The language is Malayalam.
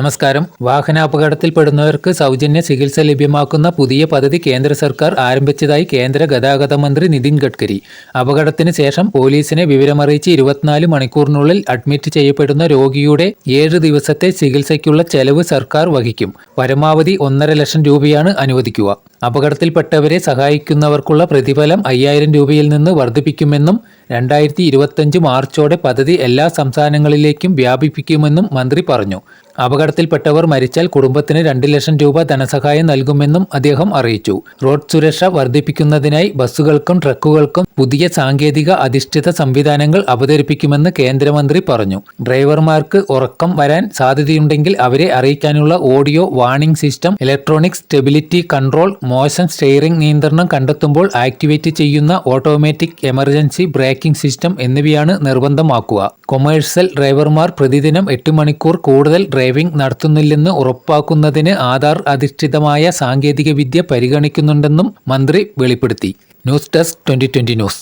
നമസ്കാരം. വാഹനാപകടത്തിൽപ്പെടുന്നവർക്ക് സൗജന്യ ചികിത്സ ലഭ്യമാക്കുന്ന പുതിയ പദ്ധതി കേന്ദ്ര സർക്കാർ ആരംഭിച്ചതായി കേന്ദ്ര ഗതാഗത മന്ത്രി നിതിൻ ഗഡ്കരി. അപകടത്തിന് ശേഷം പോലീസിനെ വിവരമറിയിച്ച് ഇരുപത്തിനാല് മണിക്കൂറിനുള്ളിൽ അഡ്മിറ്റ് ചെയ്യപ്പെടുന്ന രോഗിയുടെ ഏഴ് ദിവസത്തെ ചികിത്സയ്ക്കുള്ള ചെലവ് സർക്കാർ വഹിക്കും. പരമാവധി ഒന്നര ലക്ഷം രൂപയാണ് അനുവദിക്കുക. അപകടത്തിൽപ്പെട്ടവരെ സഹായിക്കുന്നവർക്കുള്ള പ്രതിഫലം അയ്യായിരം രൂപയിൽ നിന്ന് വർദ്ധിപ്പിക്കുമെന്നും രണ്ടായിരത്തി ഇരുപത്തഞ്ച് മാർച്ചോടെ പദ്ധതി എല്ലാ സംസ്ഥാനങ്ങളിലേക്കും വ്യാപിപ്പിക്കുമെന്നും മന്ത്രി പറഞ്ഞു. അപകടത്തിൽപ്പെട്ടവർ മരിച്ചാൽ കുടുംബത്തിന് രണ്ട് ലക്ഷം രൂപ ധനസഹായം നൽകുമെന്നും അദ്ദേഹം അറിയിച്ചു. റോഡ് സുരക്ഷ വർദ്ധിപ്പിക്കുന്നതിനായി ബസ്സുകൾക്കും ട്രക്കുകൾക്കും പുതിയ സാങ്കേതിക അധിഷ്ഠിത സംവിധാനങ്ങൾ അവതരിപ്പിക്കുമെന്ന് കേന്ദ്രമന്ത്രി പറഞ്ഞു. ഡ്രൈവർമാർക്ക് ഉറക്കം വരാൻ സാധ്യതയുണ്ടെങ്കിൽ അവരെ അറിയിക്കാനുള്ള audio warning system electronic stability control മോശം സ്റ്റെയറിംഗ് നിയന്ത്രണം കണ്ടെത്തുമ്പോൾ ആക്ടിവേറ്റ് ചെയ്യുന്ന ഓട്ടോമാറ്റിക് എമർജൻസി ബ്രേക്കിംഗ് സിസ്റ്റം എന്നിവയാണ് നിർബന്ധമാക്കുക. കൊമേഴ്സ്യൽ ഡ്രൈവർമാർ പ്രതിദിനം എട്ട് മണിക്കൂർ കൂടുതൽ ഡ്രൈവിംഗ് നടത്തുന്നില്ലെന്ന് ഉറപ്പാക്കുന്നതിന് ആധാർ അധിഷ്ഠിതമായ സാങ്കേതികവിദ്യ പരിഗണിക്കുന്നുണ്ടെന്നും മന്ത്രി വെളിപ്പെടുത്തി. News desk twenty news.